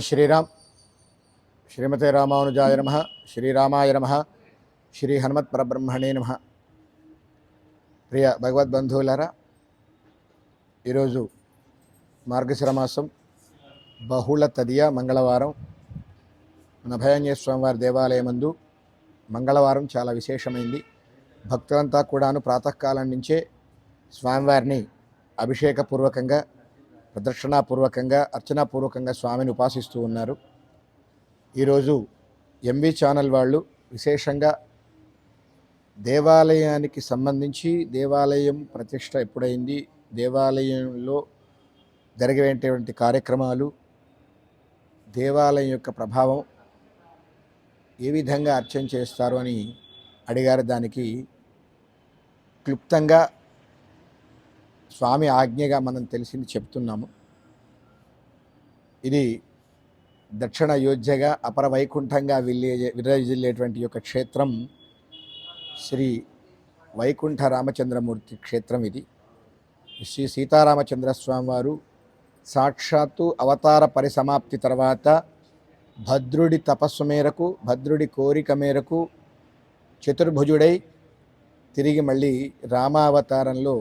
శ్రీరామ్ శ్రీమతే రామానుజాయ నమ శ్రీరామాయ నమ శ్రీ హనుమత్ పరబ్రహ్మణే నమ. ప్రియ భగవద్బంధువులారా ఈరోజు మార్గశిర మాసం బహుళ తదియ మంగళవారం. మన భయాంజనేయ స్వామివారి దేవాలయమందు మంగళవారం చాలా విశేషమైంది. భక్తులంతా కూడాను ప్రాతకాలం నుంచే స్వామివారిని అభిషేకపూర్వకంగా ప్రదక్షిణాపూర్వకంగా అర్చనాపూర్వకంగా స్వామిని ఉపాసిస్తూ ఉన్నారు. ఈరోజు ఎంవి ఛానల్ వాళ్ళు విశేషంగా దేవాలయానికి సంబంధించి దేవాలయం ప్రతిష్ట ఎప్పుడైంది దేవాలయంలో జరిగేటువంటి కార్యక్రమాలు దేవాలయం యొక్క ప్రభావం ఏ విధంగా అర్చన చేస్తారు అని అడిగారు. దానికి క్లుప్తంగా స్వామి ఆజ్ఞగా మనం తెలిసింది చెప్తున్నాము. ఇది దక్షిణ అయోధ్యగా అపర వైకుంఠంగా విల్లే విరజిల్లేటువంటి యొక్క క్షేత్రం శ్రీ వైకుంఠ రామచంద్రమూర్తి క్షేత్రం ఇది. శ్రీ సీతారామచంద్ర స్వామివారు సాక్షాత్తు అవతార పరిసమాప్తి తర్వాత భద్రుడి తపస్సు మేరకు భద్రుడి కోరిక మేరకు చతుర్భుజుడై తిరిగి మళ్ళీ రామావతారంలో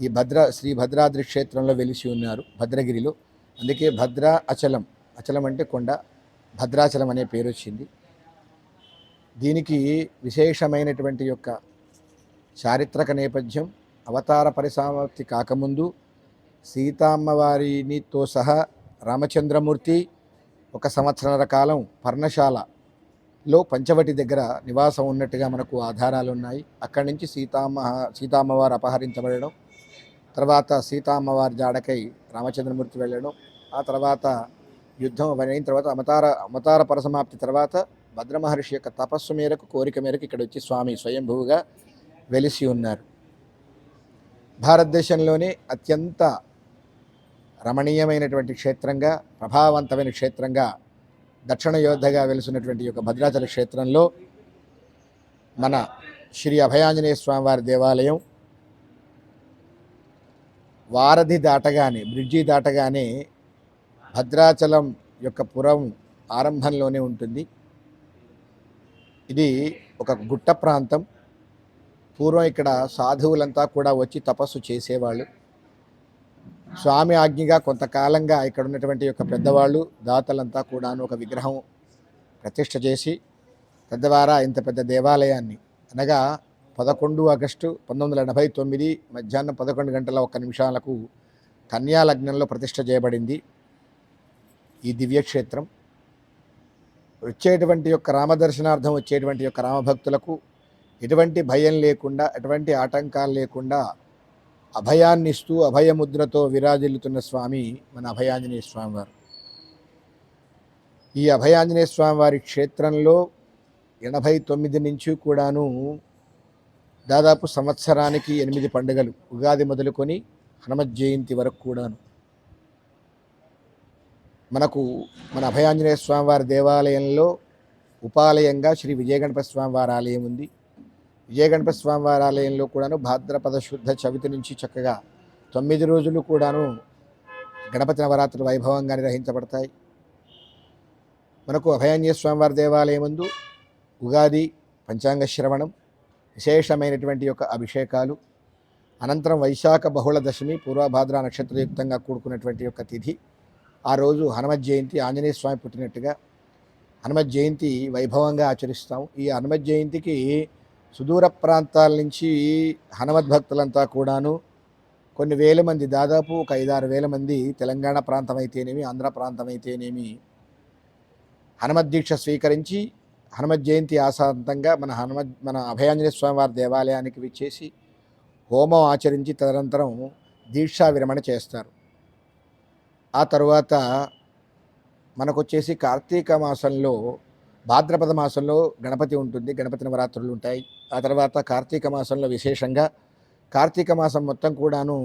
ఈ భద్ర శ్రీ భద్రాద్రి క్షేత్రంలో వెలిసి ఉన్నారు భద్రగిరిలో. అందుకే భద్ర అచలం. అచలం అంటే కొండ. భద్రాచలం అనే పేరు వచ్చింది. దీనికి విశేషమైనటువంటి యొక్క చారిత్రక నేపథ్యం అవతార పరిసమాప్తి కాకముందు సీతామ్మవారినితో సహా రామచంద్రమూర్తి ఒక సంవత్సరాల కాలం పర్ణశాలలో పంచవటి దగ్గర నివాసం ఉన్నట్టుగా మనకు ఆధారాలు ఉన్నాయి అక్కడి నుంచి సీతామ్మ సీతామ్మవారు అపహరించబడడం తర్వాత సీతామ్మవారి జాడకై రామచంద్రమూర్తి వెళ్ళడం ఆ తర్వాత యుద్ధం అయిన తర్వాత అవతార అవతార పరసమాప్తి తర్వాత భద్రమహర్షి యొక్క తపస్సు మేరకు కోరిక మేరకు ఇక్కడ వచ్చి స్వామి స్వయంభూగా వెలిసి ఉన్నారు. భారతదేశంలోనే అత్యంత రమణీయమైనటువంటి క్షేత్రంగా ప్రభావవంతమైన క్షేత్రంగా దక్షిణ యోధగా వెలిసినటువంటి యొక్క భద్రాచల క్షేత్రంలో మన శ్రీ అభయాంజనేయ స్వామివారి దేవాలయం వారధి దాటగానే బ్రిడ్జి దాటగానే భద్రాచలం యొక్క పురం ఆరంభంలోనే ఉంటుంది. ఇది ఒక గుట్ట ప్రాంతం. పూర్వం ఇక్కడ సాధువులంతా కూడా వచ్చి తపస్సు చేసేవాళ్ళు. స్వామి ఆజ్ఞగా కొంతకాలంగా ఇక్కడ ఉన్నటువంటి యొక్క పెద్దవాళ్ళు దాతలంతా కూడాను ఒక విగ్రహం ప్రతిష్ట చేసి తద్వారా ఇంత పెద్ద దేవాలయాన్ని అనగా పదకొండు ఆగస్టు పంతొమ్మిది వందల ఎనభై తొమ్మిది మధ్యాహ్నం పదకొండు గంటల ఒక్క నిమిషాలకు కన్యా లగ్నంలో ప్రతిష్ట చేయబడింది. ఈ దివ్యక్షేత్రం వచ్చేటువంటి యొక్క రామదర్శనార్థం వచ్చేటువంటి యొక్క రామభక్తులకు ఎటువంటి భయం లేకుండా ఎటువంటి ఆటంకాలు లేకుండా అభయాన్నిస్తూ అభయముద్రతో విరాజిల్లుతున్న స్వామి మన అభయాంజనేయ స్వామివారు ఈ అభయాంజనేయ స్వామివారి క్షేత్రంలో ఎనభై తొమ్మిది నుంచి కూడాను దాదాపు సంవత్సరానికి ఎనిమిది పండుగలు ఉగాది మొదలుకొని హనుమత్ జయంతి వరకు కూడాను. మనకు మన అభయాంజనేయ స్వామివారి దేవాలయంలో ఉపాలయంగా శ్రీ విజయగణపతి స్వామివారి ఆలయం ఉంది. విజయగణపతి స్వామివారి ఆలయంలో కూడాను భాద్రపద శుద్ధ చవితి నుంచి చక్కగా తొమ్మిది రోజులు కూడాను గణపతి నవరాత్రులు వైభవంగా నిర్వహించబడతాయి. మనకు అభయాంజనేయ స్వామివారి దేవాలయం ముందు ఉగాది పంచాంగ శ్రవణం విశేషమైనటువంటి యొక్క అభిషేకాలు అనంతరం వైశాఖ బహుళ దశమి పూర్వభాద్ర నక్షత్రయుక్తంగా కూడుకున్నటువంటి యొక్క తిథి. ఆ రోజు హనుమత్ జయంతి ఆంజనేయ స్వామి పుట్టినట్టుగా హనుమత్ జయంతి వైభవంగా ఆచరిస్తాం ఈ హనుమత్ జయంతికి సుదూర ప్రాంతాల నుంచి హనుమద్ భక్తులంతా కూడాను కొన్ని వేల మంది దాదాపు ఒక ఐదారు వేల మంది తెలంగాణ ప్రాంతం అయితేనేమి ఆంధ్ర ప్రాంతం అయితేనేమి హనుమద్ దీక్ష స్వీకరించి హనుమత్ జయంతి ఆశాంతంగా మన హనుమత్ మన అభయాంజనేయ స్వామివారి దేవాలయానికి విచ్చేసి హోమం ఆచరించి తదనంతరం దీక్షా విరమణ చేస్తారు. ఆ తరువాత మనకొచ్చేసి కార్తీక మాసంలో భాద్రపద మాసంలో గణపతి ఉంటుంది గణపతి నవరాత్రులు ఉంటాయి. ఆ తర్వాత కార్తీక మాసంలో విశేషంగా కార్తీక మాసం మొత్తం కూడాను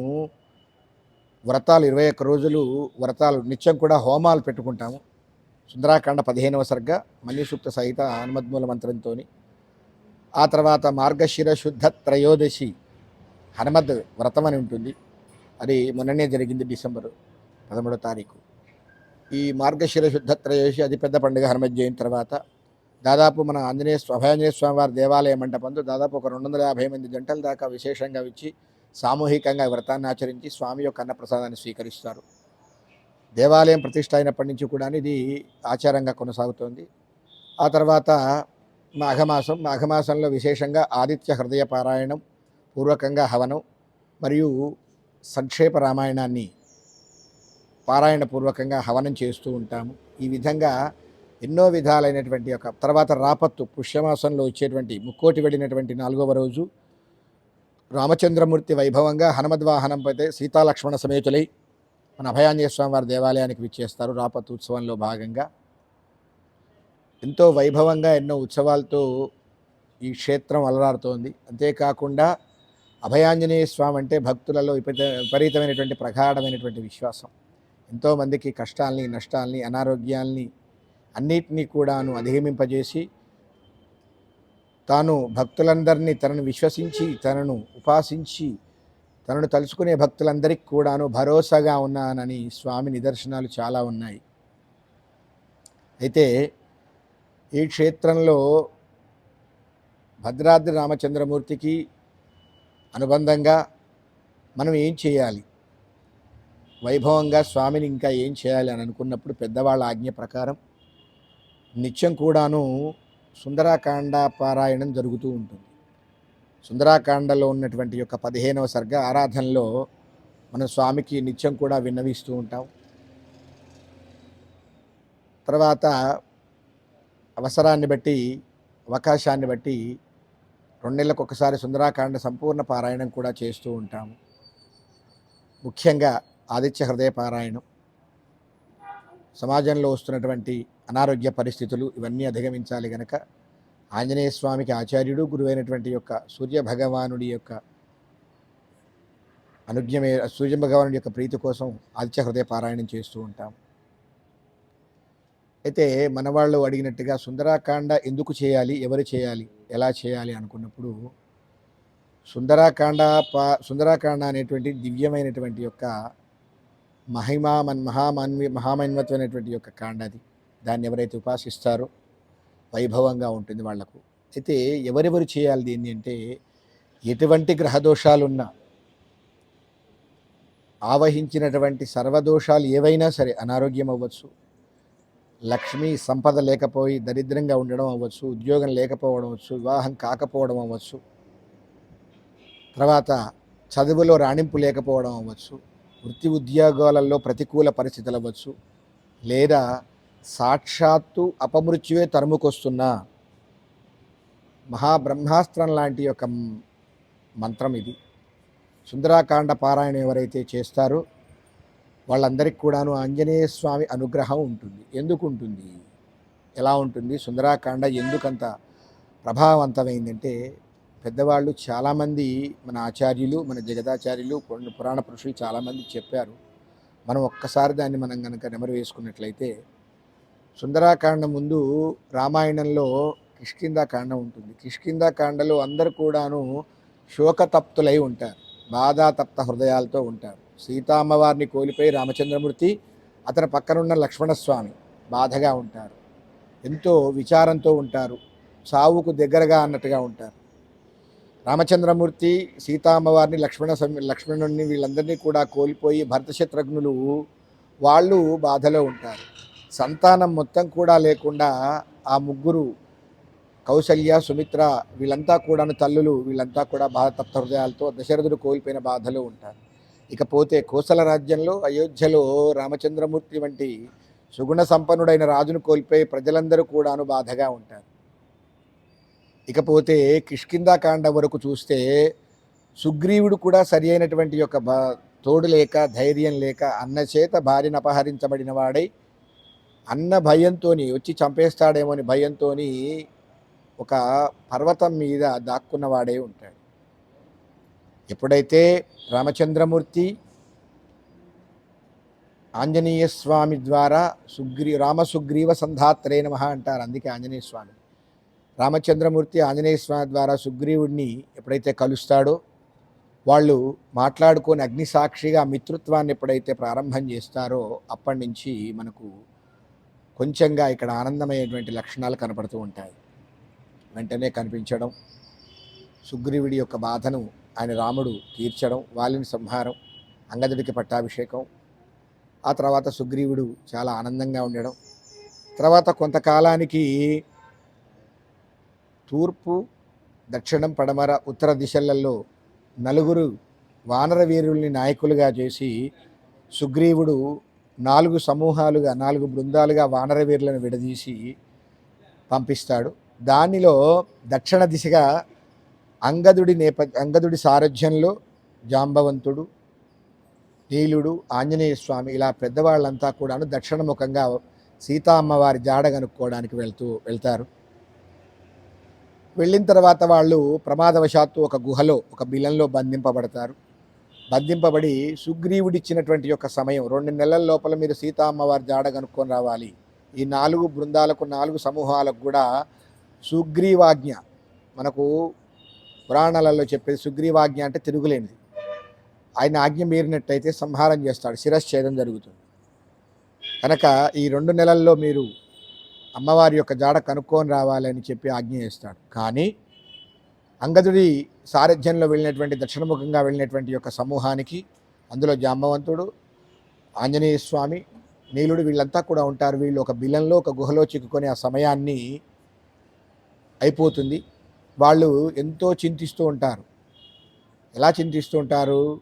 వ్రతాలు ఇరవై ఒక్క రోజులు వ్రతాలు నిత్యం కూడా హోమాలు పెట్టుకుంటాము. సుందరాకాండ పదిహేనవ సర్గ మన్యుసూక్త సహిత హనుమద్మూల మంత్రంతో ఆ తర్వాత మార్గశిర శుద్ధ త్రయోదశి హనుమద్ వ్రతం అని ఉంటుంది. అది మొన్ననే జరిగింది డిసెంబర్ పదమూడో తారీఖు. ఈ మార్గశిర శుద్ధ త్రయోదశి అతిపెద్ద పండుగ హనుమత్ జయంతి తర్వాత. దాదాపు మన ఆంజనేయ స్వ- అభయాంజనేయ స్వామి వారి దేవాలయ మంటపంతో దాదాపు ఒక రెండు వందల యాభై మంది జంటల దాకా విశేషంగా వచ్చి సామూహికంగా వ్రతాన్ని ఆచరించి స్వామి యొక్క అన్నప్రసాదాన్ని స్వీకరిస్తారు. దేవాలయం ప్రతిష్ట అయినప్పటి నుంచి కూడా ఇది ఆచారంగా కొనసాగుతోంది. ఆ తర్వాత మాఘమాసం మాఘమాసంలో విశేషంగా ఆదిత్య హృదయ పారాయణం పూర్వకంగా హవనం మరియు సంక్షేప రామాయణాన్ని పారాయణ పూర్వకంగా హవనం చేస్తూ ఉంటాము. ఈ విధంగా ఎన్నో విధాలైనటువంటి ఒక తర్వాత రాపత్తు పుష్యమాసంలో వచ్చేటువంటి ముక్కోటి వెళ్ళినటువంటి నాలుగవ రోజు రామచంద్రమూర్తి వైభవంగా హనుమద్వాహనంపై సీతాలక్ష్మణ సమేతులై మన అభయాంజనేయ స్వామి వారి దేవాలయానికి విచ్చేస్తారు రాపత్ ఉత్సవంలో భాగంగా. ఎంతో వైభవంగా ఎన్నో ఉత్సవాలతో ఈ క్షేత్రం అలరారుతోంది. అంతేకాకుండా అభయాంజనేయ స్వామి అంటే భక్తులలో విపరీత విపరీతమైనటువంటి ప్రగాఢమైనటువంటి విశ్వాసం. ఎంతోమందికి కష్టాల్ని నష్టాల్ని అనారోగ్యాల్ని అన్నిటినీ కూడాను అధిగమింపజేసి తాను భక్తులందరినీ తనను విశ్వసించి తనను ఉపాసించి తనను తలుచుకునే భక్తులందరికీ కూడాను భరోసాగా ఉన్నానని స్వామి నిదర్శనాలు చాలా ఉన్నాయి. అయితే ఈ క్షేత్రంలో భద్రాద్రి రామచంద్రమూర్తికి అనుబంధంగా మనం ఏం చేయాలి? వైభవంగా స్వామిని ఇంకా ఏం చేయాలి అని అనుకున్నప్పుడు పెద్దవాళ్ళ ఆజ్ఞ ప్రకారం నిత్యం కూడాను సుందరాకాండ పారాయణం జరుగుతూ ఉంటుంది. సుందరాకాండలో ఉన్నటువంటి యొక్క పదిహేనవ సర్గ ఆరాధనలో మనం స్వామికి నిత్యం కూడా విన్నవిస్తూ ఉంటాం. తర్వాత అవసరాన్ని బట్టి అవకాశాన్ని బట్టి రెండు నెలలకు ఒకసారి సుందరాకాండ సంపూర్ణ పారాయణం కూడా చేస్తూ ఉంటాము. ముఖ్యంగా ఆదిత్య హృదయ పారాయణం. సమాజంలో వస్తున్నటువంటి అనారోగ్య పరిస్థితులు ఇవన్నీ అధిగమించాలి కనుక ఆంజనేయ స్వామికి ఆచార్యుడు గురువైనటువంటి యొక్క సూర్య భగవానుడి యొక్క అనుజ్ఞమే సూర్య భగవానుడి యొక్క ప్రీతి కోసం ఆదిత్య హృదయ పారాయణం చేస్తూ ఉంటాం. అయితే మనవాళ్ళు అడిగినట్టుగా సుందరాకాండ ఎందుకు చేయాలి ఎవరు చేయాలి ఎలా చేయాలి అనుకున్నప్పుడు సుందరాకాండ పా సుందరాకాండ అనేటువంటి దివ్యమైనటువంటి యొక్క మహిమా మన్ మహామన్వి మహామన్వత్వమైనటువంటి యొక్క కాండ అది. దాన్ని ఎవరైతే ఉపాసిస్తారో వైభవంగా ఉంటుంది వాళ్ళకు. అయితే ఎవరెవరు చేయాలి దీన్ని అంటే ఎటువంటి గ్రహదోషాలున్నా ఆవహించినటువంటి సర్వదోషాలు ఏవైనా సరే అనారోగ్యం అవ్వచ్చు లక్ష్మి సంపద లేకపోయి దరిద్రంగా ఉండడం అవ్వచ్చు ఉద్యోగం లేకపోవడం అవ్వచ్చు వివాహం కాకపోవడం అవ్వచ్చు తర్వాత చదువులో రాణింపు లేకపోవడం అవ్వచ్చు వృత్తి ఉద్యోగాలలో ప్రతికూల పరిస్థితులు అవ్వచ్చు లేదా సాక్షాత్తు అపమృత్యువే తరుముకొస్తున్న మహాబ్రహ్మాస్త్రం లాంటి యొక్క మంత్రం ఇది. సుందరాకాండ పారాయణ ఎవరైతే చేస్తారో వాళ్ళందరికీ కూడాను ఆంజనేయ స్వామి అనుగ్రహం ఉంటుంది. ఎందుకు ఉంటుంది? ఎలా ఉంటుంది? సుందరాకాండ ఎందుకంత ప్రభావవంతమైందంటే పెద్దవాళ్ళు చాలామంది మన ఆచార్యులు మన జగదాచార్యులు పురాణ పురుషులు చాలామంది చెప్పారు. మనం ఒక్కసారి దాన్ని మనం కనుక నెమరు వేసుకున్నట్లయితే సుందరాకాండ ముందు రామాయణంలో కిష్కిందాకాండ ఉంటుంది. కిష్కిందాకాండలో అందరు కూడాను శోకతప్తులై ఉంటారు. బాధాతప్త హృదయాలతో ఉంటారు. సీతామ్మవారిని కోల్పోయి రామచంద్రమూర్తి అతని పక్కనున్న లక్ష్మణస్వామి బాధగా ఉంటారు. ఎంతో విచారంతో ఉంటారు. సావుకు దగ్గరగా అన్నట్టుగా ఉంటారు. రామచంద్రమూర్తి సీతామ్మవారిని లక్ష్మణ సమ- లక్ష్మణుడిని వీళ్ళందరినీ కూడా కోల్పోయి భరత శత్రుఘ్నులు వాళ్ళు బాధలో ఉంటారు. సంతానం మొత్తం కూడా లేకుండా ఆ ముగ్గురు కౌశల్య సుమిత్ర వీళ్ళంతా కూడాను తల్లులు వీళ్ళంతా కూడా బాధ తప్త హృదయాలతో దశరథుడు కోల్పోయిన బాధలో ఉంటారు. ఇకపోతే కోసల రాజ్యంలో అయోధ్యలో రామచంద్రమూర్తి వంటి సుగుణ సంపన్నుడైన రాజును కోల్పోయి ప్రజలందరూ కూడాను బాధగా ఉంటారు. ఇకపోతే కిష్కిందాకాండ వరకు చూస్తే సుగ్రీవుడు కూడా సరి అయినటువంటి యొక్క బా తోడు లేక ధైర్యం లేక అన్న చేత భార్యను అపహరించబడిన వాడై అన్న భయంతోని వచ్చి చంపేస్తాడేమో అని భయంతోని ఒక పర్వతం మీద దాక్కున్నవాడే ఉంటాడు. ఎప్పుడైతే రామచంద్రమూర్తి ఆంజనేయ స్వామి ద్వారా సుగ్రీ రామసుగ్రీవ సంధాత్రే నమ అంటారు అందుకే ఆంజనేయ స్వామి. రామచంద్రమూర్తి ఆంజనేయ స్వామి ద్వారా సుగ్రీవుడిని ఎప్పుడైతే కలుస్తాడో వాళ్ళు మాట్లాడుకొని అగ్నిసాక్షిగా మిత్రుత్వాన్ని ఎప్పుడైతే ప్రారంభం చేస్తారో అప్పటి నుంచి మనకు కొంచెంగా ఇక్కడ ఆనందమైనటువంటి లక్షణాలు కనపడుతూ ఉంటాయి. వెంటనే కనిపించడం సుగ్రీవుడి యొక్క బాధను ఆయన రాముడు తీర్చడం వాలిని సంహారం అంగదుడికి పట్టాభిషేకం ఆ తర్వాత సుగ్రీవుడు చాలా ఆనందంగా ఉండడం తర్వాత కొంతకాలానికి తూర్పు దక్షిణం పడమర ఉత్తర దిశలలో నలుగురు వానర వీరుల్ని నాయకులుగా చేసి సుగ్రీవుడు నాలుగు సమూహాలుగా నాలుగు బృందాలుగా వానరవీరులను విడదీసి పంపిస్తాడు. దానిలో దక్షిణ దిశగా అంగదుడి నేప అంగదుడి సారథ్యంలో జాంబవంతుడు నీలుడు ఆంజనేయ స్వామి ఇలా పెద్దవాళ్ళంతా కూడాను దక్షిణముఖంగా సీతా అమ్మవారి జాడ కనుక్కోవడానికి వెళ్తూ వెళ్తారు. వెళ్ళిన తర్వాత వాళ్ళు ప్రమాదవశాత్తు ఒక గుహలో ఒక బిలంలో బంధింపబడతారు. బంధింపబడి సుగ్రీవుడిచ్చినటువంటి యొక్క సమయం. రెండు నెలల లోపల మీరు సీతామ్మవారి జాడ కనుక్కొని రావాలి. ఈ నాలుగు బృందాలకు నాలుగు సమూహాలకు కూడా సుగ్రీవాజ్ఞ. మనకు పురాణాలలో చెప్పేది సుగ్రీవాజ్ఞ అంటే తిరుగులేనిది. ఆయన ఆజ్ఞ మీరినట్టయితే సంహారం చేస్తాడు. శిరశ్ఛేదం జరుగుతుంది. కనుక ఈ రెండు నెలల్లో మీరు అమ్మవారి యొక్క జాడ కనుక్కొని రావాలని చెప్పి ఆజ్ఞ చేస్తాడు. కానీ అంగదుడి సారథ్యంలో వెళ్ళినటువంటి దక్షిణముఖంగా వెళ్ళినటువంటి యొక్క సమూహానికి అందులో జాంబవంతుడు ఆంజనేయ స్వామి నీలుడు వీళ్ళంతా కూడా ఉంటారు. వీళ్ళు ఒక బిలంలో ఒక గుహలో చిక్కుకొని ఆ సమయాన్ని అయిపోతుంది. వాళ్ళు ఎంతో చింతిస్తూ ఉంటారు. ఎలా చింతిస్తూ ఉంటారు?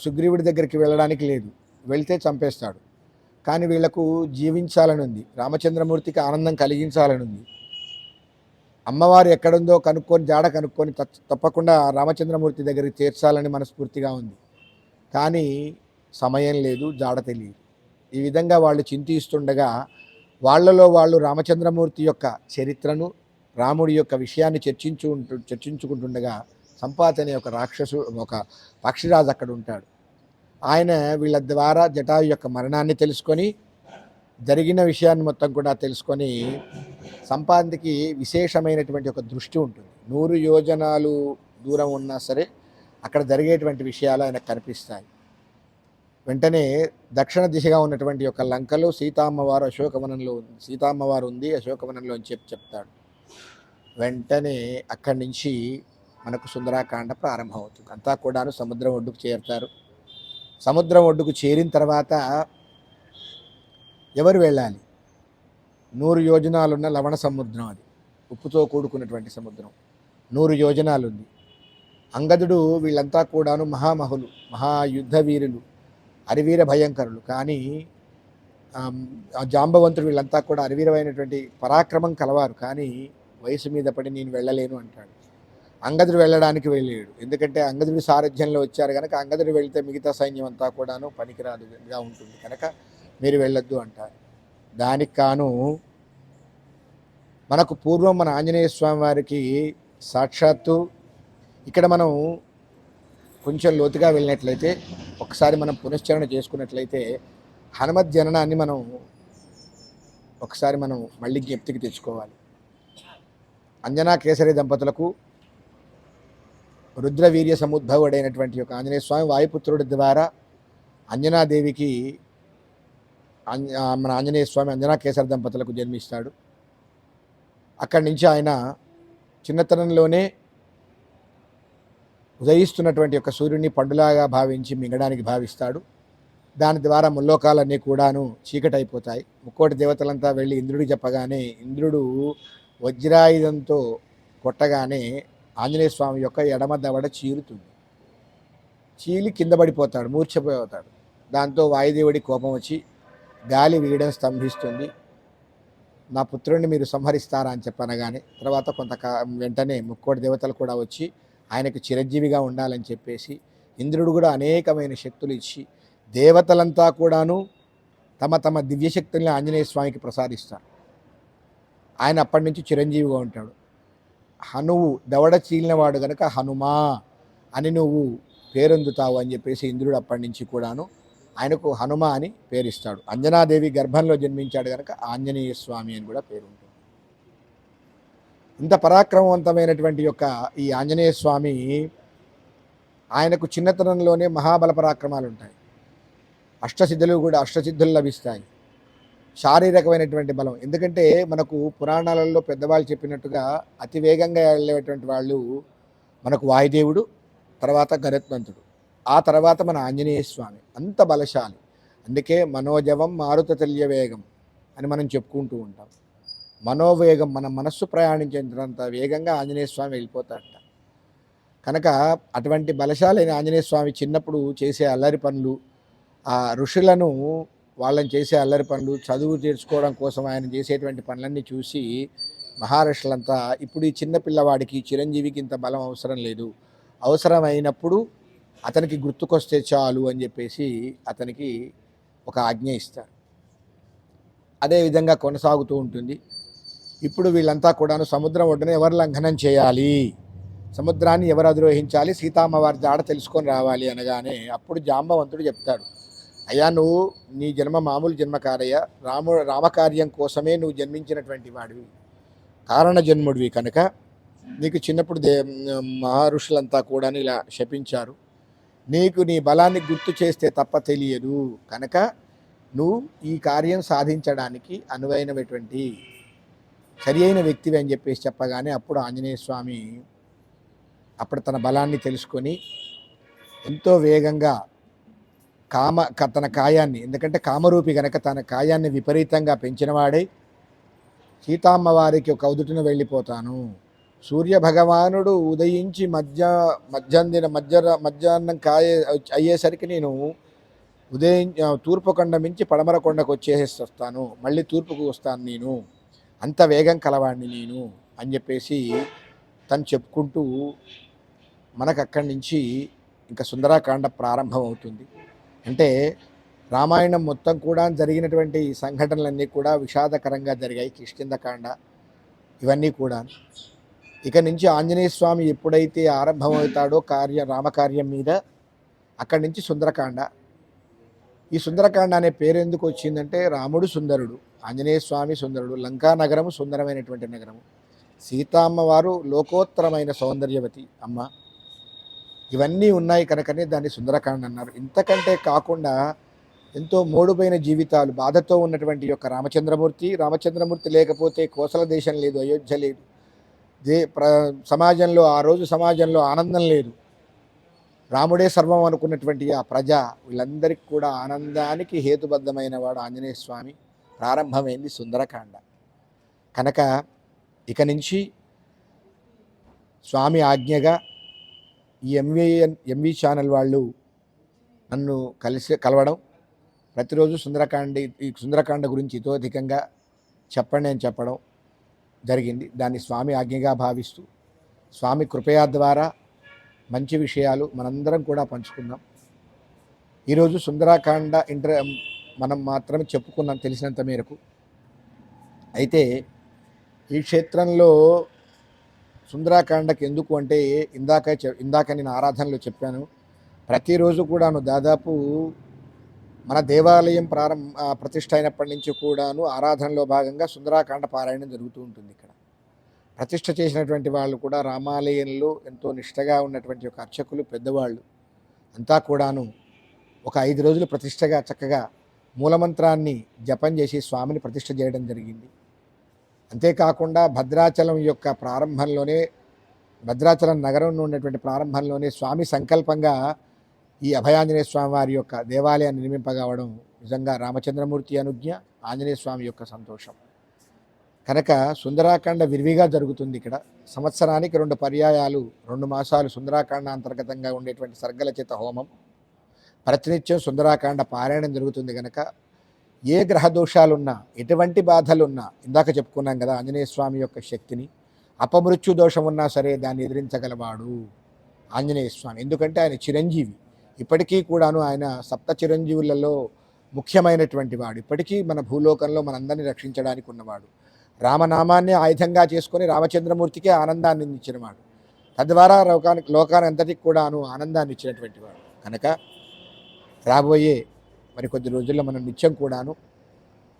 సుగ్రీవుడి దగ్గరికి వెళ్ళడానికి లేదు. వెళ్తే చంపేస్తాడు. కానీ వీళ్ళకు జీవించాలని ఉంది. రామచంద్రమూర్తికి ఆనందం కలిగించాలని ఉంది. అమ్మవారు ఎక్కడుందో కనుక్కొని జాడ కనుక్కొని తప్పకుండా రామచంద్రమూర్తి దగ్గరికి చేర్చాలని మనస్ఫూర్తిగా ఉంది. కానీ సమయం లేదు జాడ తెలియదు. ఈ విధంగా వాళ్ళు చింతిస్తుండగా వాళ్ళలో వాళ్ళు రామచంద్రమూర్తి యొక్క చరిత్రను రాముడి యొక్క విషయాన్ని చర్చించు చర్చించుకుంటుండగా సంపాత అనే ఒక రాక్షసు ఒక పక్షిరాజు అక్కడ ఉంటాడు. ఆయన వీళ్ళ ద్వారా జటాయు యొక్క మరణాన్ని తెలుసుకొని జరిగిన విషయాన్ని మొత్తం కూడా తెలుసుకొని సంపాదనకి విశేషమైనటువంటి ఒక దృష్టి ఉంటుంది. నూరు యోజనాలు దూరం ఉన్నా సరే అక్కడ జరిగేటువంటి విషయాలు ఆయనకు కనిపిస్తాయి. వెంటనే దక్షిణ దిశగా ఉన్నటువంటి యొక్క లంకలో సీతామ్మవారు అశోకవనంలో ఉంది సీతామ్మవారు ఉంది అశోకవనంలో అని చెప్పి చెప్తాడు. వెంటనే అక్కడి నుంచి మనకు సుందరాకాండ ప్రారంభమవుతుంది. అంతా కూడాను సముద్రం ఒడ్డుకు చేరుతారు. సముద్రం ఒడ్డుకు చేరిన తర్వాత ఎవరు వెళ్ళాలి? నూరు యోజనాలున్న లవణ సముద్రం అది. ఉప్పుతో కూడుకున్నటువంటి సముద్రం. నూరు యోజనాలుంది. అంగదుడు వీళ్ళంతా కూడాను మహామహులు మహాయుద్ధ వీరులు అరివీర భయంకరులు. కానీ జాంబవంతుడు వీళ్ళంతా కూడా అరివీరమైనటువంటి పరాక్రమం కలవారు. కానీ వయసు మీద పడి నేను వెళ్ళలేను అంటాడు. అంగదుడు వెళ్ళడానికి వెళ్ళాడు. ఎందుకంటే అంగదుడి సారథ్యంలో వచ్చారు కనుక అంగదుడు వెళితే మిగతా సైన్యం అంతా కూడాను పనికిరాదుగా ఉంటుంది. కనుక మీరు వెళ్ళొద్దు అంటారు. దానికి కాను మనకు పూర్వం మన ఆంజనేయ స్వామి వారికి సాక్షాత్తు ఇక్కడ మనం కొంచెం లోతుగా వెళ్ళినట్లయితే ఒకసారి మనం పునశ్చరణ చేసుకున్నట్లయితే హనుమత్ జననాన్ని మనం ఒకసారి మనం మళ్ళీ జ్ఞప్తికి తెచ్చుకోవాలి. అంజనా కేసరి దంపతులకు రుద్రవీర్య సముద్భవుడైనటువంటి యొక్క ఆంజనేయ స్వామి వాయుపుత్రుడి ద్వారా అంజనాదేవికి మన ఆంజనేయ స్వామి అంజనా కేసర దంపతులకు జన్మిస్తాడు. అక్కడి నుంచి ఆయన చిన్నతనంలోనే ఉదయిస్తున్నటువంటి యొక్క సూర్యుడిని పండులాగా భావించి మింగడానికి భావిస్తాడు. దాని ద్వారా ముల్లోకాలన్నీ కూడాను చీకటైపోతాయి. ముక్కోటి దేవతలంతా వెళ్ళి ఇంద్రుడికి చెప్పగానే ఇంద్రుడు వజ్రాయుధంతో కొట్టగానే ఆంజనేయ స్వామి యొక్క ఎడమ దవడ చీరుతుంది. చీలి కింద పడిపోతాడు మూర్ఛపోతాడు. దాంతో వాయుదేవుడి కోపం వచ్చి గాలి వీయడం స్తంభిస్తుంది. నా పుత్రుడిని మీరు సంహరిస్తారా అని చెప్పనగానే తర్వాత కొంత వెంటనే ముక్కోటి దేవతలు కూడా వచ్చి ఆయనకు చిరంజీవిగా ఉండాలని చెప్పేసి ఇంద్రుడు కూడా అనేకమైన శక్తులు ఇచ్చి దేవతలంతా కూడాను తమ తమ దివ్యశక్తుల్ని ఆంజనేయ స్వామికి ప్రసాదిస్తారు. ఆయన అప్పటి నుంచి చిరంజీవిగా ఉంటాడు. హనువు దవడ చీలినవాడు గనక హనుమా అని నువ్వు పేరొందుతావు అని చెప్పేసి ఇంద్రుడు అప్పటి నుంచి కూడాను ఆయనకు హనుమ అని పేరిస్తాడు. అంజనాదేవి గర్భంలో జన్మించాడు కనుక ఆంజనేయ స్వామి అని కూడా పేరు ఉంటుంది ఇంత పరాక్రమవంతమైనటువంటి యొక్క ఈ ఆంజనేయ స్వామి ఆయనకు చిన్నతనంలోనే మహాబల పరాక్రమాలు ఉంటాయి అష్టసిద్ధులు కూడా అష్టసిద్ధులు లభిస్తాయి. శారీరకమైనటువంటి బలం. ఎందుకంటే మనకు పురాణాలలో పెద్దవాళ్ళు చెప్పినట్టుగా అతి వేగంగా వెళ్ళేటువంటి వాళ్ళు మనకు వాయుదేవుడు తర్వాత గరుత్మంతుడు ఆ తర్వాత మన ఆంజనేయ స్వామి. అంత బలశాలి. అందుకే మనోజవం మారుత తుల్య వేగం అని మనం చెప్పుకుంటూ ఉంటాం. మనోవేగం మన మనస్సు ప్రయాణించేంత వేగంగా ఆంజనేయ స్వామి వెళ్ళిపోతాడట. కనుక అటువంటి బలశాలైన ఆంజనేయ స్వామి చిన్నప్పుడు చేసే అల్లరి పనులు ఆ ఋషులను వాళ్ళని చేసే అల్లరి పనులు చదువు తీర్చుకోవడం కోసం ఆయన చేసేటువంటి పనులన్నీ చూసి మహారాష్ట్రలంతా ఇప్పుడు ఈ చిన్న పిల్లవాడికి చిరంజీవికి ఇంత బలం అవసరం లేదు. అవసరమైనప్పుడు అతనికి గుర్తుకొస్తే చాలు అని చెప్పేసి అతనికి ఒక ఆజ్ఞ ఇస్తారు. అదేవిధంగా కొనసాగుతూ ఉంటుంది. ఇప్పుడు వీళ్ళంతా కూడాను సముద్రం ఒడ్డున ఎవరు లంఘనం చేయాలి? సముద్రాన్ని ఎవరు అధిరోహించాలి? సీతామ్మవారి దాడ తెలుసుకొని రావాలి అనగానే అప్పుడు జాంబవంతుడు చెప్తాడు. అయ్యా నువ్వు నీ జన్మ మామూలు జన్మ కారయ్య రాము రామకార్యం కోసమే నువ్వు జన్మించినటువంటి వాడివి. కారణ జన్ముడివి కనుక. నీకు చిన్నప్పుడు దే మహర్షులంతా కూడా ఇలా శపించారు. నీకు నీ బలాన్ని గుర్తు చేస్తే తప్ప తెలియదు. కనుక నువ్వు ఈ కార్యం సాధించడానికి అనువైనటువంటి సరి అయిన వ్యక్తివి అని చెప్పేసి చెప్పగానే అప్పుడు ఆంజనేయ స్వామి అప్పుడు తన బలాన్ని తెలుసుకొని ఎంతో వేగంగా కామ క- తన కాయాన్ని ఎందుకంటే కామరూపి గనక తన కాయాన్ని విపరీతంగా పెంచినవాడై సీతామ్మవారికి ఒక ఉదుటిన వెళ్ళిపోతాను. సూర్య భగవానుడు ఉదయించి మధ్య మధ్యాహ్న మధ్య మధ్యాహ్నం కాయ అయ్యేసరికి నేను ఉదయం తూర్పు కొండ మించి పడమర కొండకు వస్తాను మళ్ళీ తూర్పుకు వస్తాను నేను. అంత వేగం కలవాడిని నేను అని చెప్పేసి తను చెప్పుకుంటూ మనకు అక్కడి నుంచి ఇంకా సుందరాకాండ ప్రారంభం అవుతుంది అంటే రామాయణం మొత్తం కూడా జరిగినటువంటి సంఘటనలన్నీ కూడా విషాదకరంగా జరిగాయి. కిష్కిందకాండ ఇవన్నీ కూడా ఇక నుంచి ఆంజనేయ స్వామి ఎప్పుడైతే ఆరంభమవుతాడో కార్య రామకార్యం మీద అక్కడి నుంచి సుందరకాండ. ఈ సుందరకాండ అనే పేరు ఎందుకు వచ్చిందంటే రాముడు సుందరుడు ఆంజనేయ స్వామి సుందరుడు లంకా నగరము సుందరమైనటువంటి నగరము. సీతామ్మ వారు లోకోత్తరమైన సౌందర్యవతి అమ్మ. ఇవన్నీ ఉన్నాయి కనుకనే దాన్ని సుందరకాండ అన్నారు. ఇంతకంటే కాకుండా ఎంతో మోడుపైన జీవితాలు బాధతో ఉన్నటువంటి యొక్క రామచంద్రమూర్తి రామచంద్రమూర్తి లేకపోతే కోసల దేశం లేదు అయోధ్య లేదు. దే ప్ర సమాజంలో ఆ రోజు సమాజంలో ఆనందం లేదు. రాముడే సర్వం అనుకున్నటువంటి ఆ ప్రజ వీళ్ళందరికీ కూడా ఆనందానికి హేతుబద్ధమైన వాడు ఆంజనేయ స్వామి. ప్రారంభమైంది సుందరకాండ. కనుక ఇక నుంచి స్వామి ఆజ్ఞగా ఈ ఎంవి ఎంవి ఛానల్ వాళ్ళు నన్ను కలిసి కలవడం. ప్రతిరోజు సుందరకాండ ఈ సుందరకాండ గురించి ఇతోధికంగా చెప్పండి అని చెప్పడం. జరిగింది. దాన్ని స్వామి ఆజ్ఞగా భావిస్తూ స్వామి కృపయా ద్వారా మంచి విషయాలు మనందరం కూడా పంచుకుందాం. ఈరోజు సుందరాకాండ ఇంటర్ మనం మాత్రమే చెప్పుకున్నాం తెలిసినంత మేరకు. అయితే ఈ క్షేత్రంలో సుందరాకాండకి ఎందుకు అంటే ఇందాక ఇందాక నేను ఆరాధనలో చెప్పాను. ప్రతిరోజు కూడాను దాదాపు మన దేవాలయం ప్రారంభ ప్రతిష్ట ప్రతిష్ఠ అయినప్పటి నుంచి కూడాను ఆరాధనలో భాగంగా సుందరాకాండ పారాయణం జరుగుతూ ఉంటుంది ఇక్కడ. ప్రతిష్ట చేసినటువంటి వాళ్ళు కూడా రామాలయంలో ఎంతో నిష్టగా ఉన్నటువంటి ఒక అర్చకులు పెద్దవాళ్ళు. అంతా కూడాను ఒక ఐదు రోజులు ప్రతిష్టగా చక్కగా మూలమంత్రాన్ని జపం చేసి స్వామిని ప్రతిష్ట చేయడం జరిగింది. అంతేకాకుండా భద్రాచలం యొక్క ప్రారంభంలోనే భద్రాచలం నగరంలో ఉన్నటువంటి ప్రారంభంలోనే స్వామి సంకల్పంగా ఈ అభయాంజనేయ స్వామి వారి యొక్క దేవాలయాన్ని నిర్మింపగవడం నిజంగా రామచంద్రమూర్తి అనుజ్ఞ ఆంజనేయ స్వామి యొక్క సంతోషం. కనుక సుందరాకాండ విరివిగా జరుగుతుంది ఇక్కడ. సంవత్సరానికి రెండు పర్యాయాలు రెండు మాసాలు సుందరాకాండ అంతర్గతంగా ఉండేటువంటి సర్గల చేత హోమం. ప్రతినిత్యం సుందరాకాండ పారాయణం జరుగుతుంది కనుక ఏ గ్రహ దోషాలున్నా ఎటువంటి బాధలున్నా ఇందాక చెప్పుకున్నాం కదా ఆంజనేయ స్వామి యొక్క శక్తిని అపమృత్యు దోషం ఉన్నా సరే దాన్ని ఎదిరించగలవాడు ఆంజనేయ స్వామి. ఎందుకంటే ఆయన చిరంజీవి. ఇప్పటికీ కూడాను ఆయన సప్త చిరంజీవులలో ముఖ్యమైనటువంటి వాడు. ఇప్పటికీ మన భూలోకంలో మనందరినీ రక్షించడానికి ఉన్నవాడు. రామనామాన్ని ఆయుధంగా చేసుకొని రామచంద్రమూర్తికే ఆనందాన్ని ఇచ్చినవాడు తద్వారా లోకానికి లోకాన్ని అంతటికి కూడాను ఆనందాన్ని ఇచ్చినటువంటి వాడు. కనుక రాబోయే మరి కొద్ది రోజుల్లో మనం నిత్యం కూడాను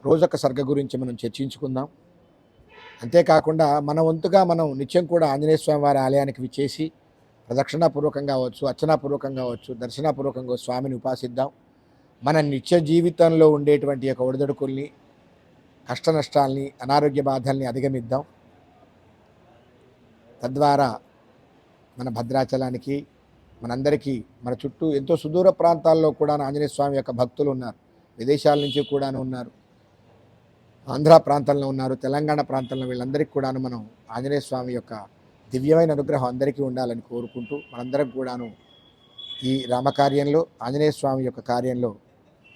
రోజొక సర్గ గురించి మనం చర్చించుకుందాం. అంతేకాకుండా మన వంతుగా మనం నిత్యం కూడా ఆంజనేయ స్వామివారి ఆలయానికి విచ్చేసి ప్రదక్షిణాపూర్వకంగా కావచ్చు అర్చనాపూర్వకంగా కావచ్చు దర్శనాపూర్వకంగా స్వామిని ఉపాసిద్దాం. మన నిత్య జీవితంలో ఉండేటువంటి యొక్క ఒడిదొడుకుల్ని కష్టనష్టాల్ని అనారోగ్య బాధల్ని అధిగమిద్దాం. తద్వారా మన భద్రాచలానికి మనందరికీ మన చుట్టూ ఎంతో సుదూర ప్రాంతాల్లో కూడా ఆంజనేయ స్వామి యొక్క భక్తులు ఉన్నారు. విదేశాల నుంచి కూడా ఉన్నారు. ఆంధ్ర ప్రాంతంలో ఉన్నారు తెలంగాణ ప్రాంతంలో వీళ్ళందరికీ కూడాను మనం ఆంజనేయ స్వామి యొక్క దివ్యమైన అనుగ్రహం అందరికీ ఉండాలని కోరుకుంటూ మనందరం కూడాను ఈ రామకార్యంలో ఆంజనేయ స్వామి యొక్క కార్యంలో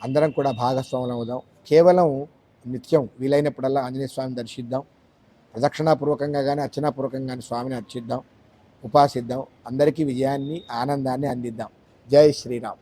అందరం కూడా భాగస్వాములం అవుదాం. కేవలం నిత్యం వీలైనప్పుడల్లా ఆంజనేయ స్వామిని దర్శిద్దాం. ప్రదక్షిణాపూర్వకంగా కానీ అర్చనాపూర్వకంగా కానీ స్వామిని అర్చిద్దాం ఉపాసిద్దాం అందరికీ విజయాన్ని ఆనందాన్ని అందిద్దాం. జై శ్రీరామ్.